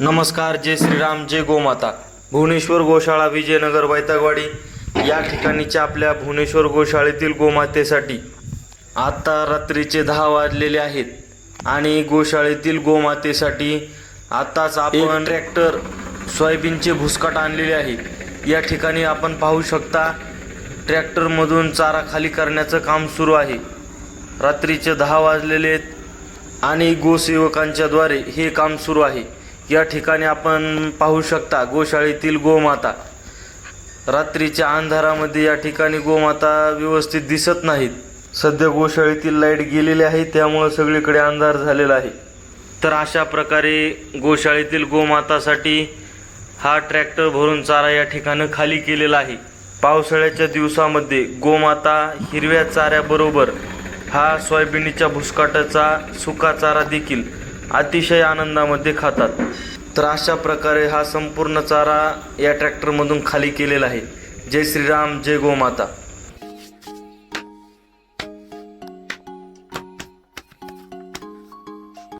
नमस्कार जय श्रीराम जय गोमाता. भुवनेश्वर गोशाळा विजयनगर वैतागवाडी या ठिकाणीच्या आपल्या भुवनेश्वर गोशाळेतील गोमातेसाठी आता रात्रीचे दहा वाजलेले आहेत आणि गोशाळेतील गोमातेसाठी आताच आपण ट्रॅक्टर सोयाबीनचे भुसकाट आणलेले आहे. या ठिकाणी आपण पाहू शकता ट्रॅक्टरमधून चारा खाली करण्याचं काम सुरू आहे. रात्रीचे दहा वाजलेले आहेत आणि गोसेवकांच्या द्वारे हे काम सुरू आहे. या ठिकाणी आपण पाहू शकता गोशाळेतील गोमाता. रात्रीच्या अंधारामध्ये या ठिकाणी गोमाता व्यवस्थित दिसत नाहीत. सध्या गोशाळेतील लाइट गेलेली आहे त्यामुळं सगळीकडे अंधार झालेला आहे. तर अशा प्रकारे गोशाळेतील गोमातासाठी हा ट्रॅक्टर भरून चारा या ठिकाणी खाली केलेला आहे. पावसाळ्याच्या दिवसामध्ये गोमाता हिरव्या चाऱ्याबरोबर हा सोयाबीनच्या भुसकाटाचा सुका चारा देखील अतिशय आनंदामध्ये खातात. तर अशा प्रकारे हा संपूर्ण चारा या ट्रॅक्टरमधून खाली केलेला आहे. जय श्रीराम जय गोमाता.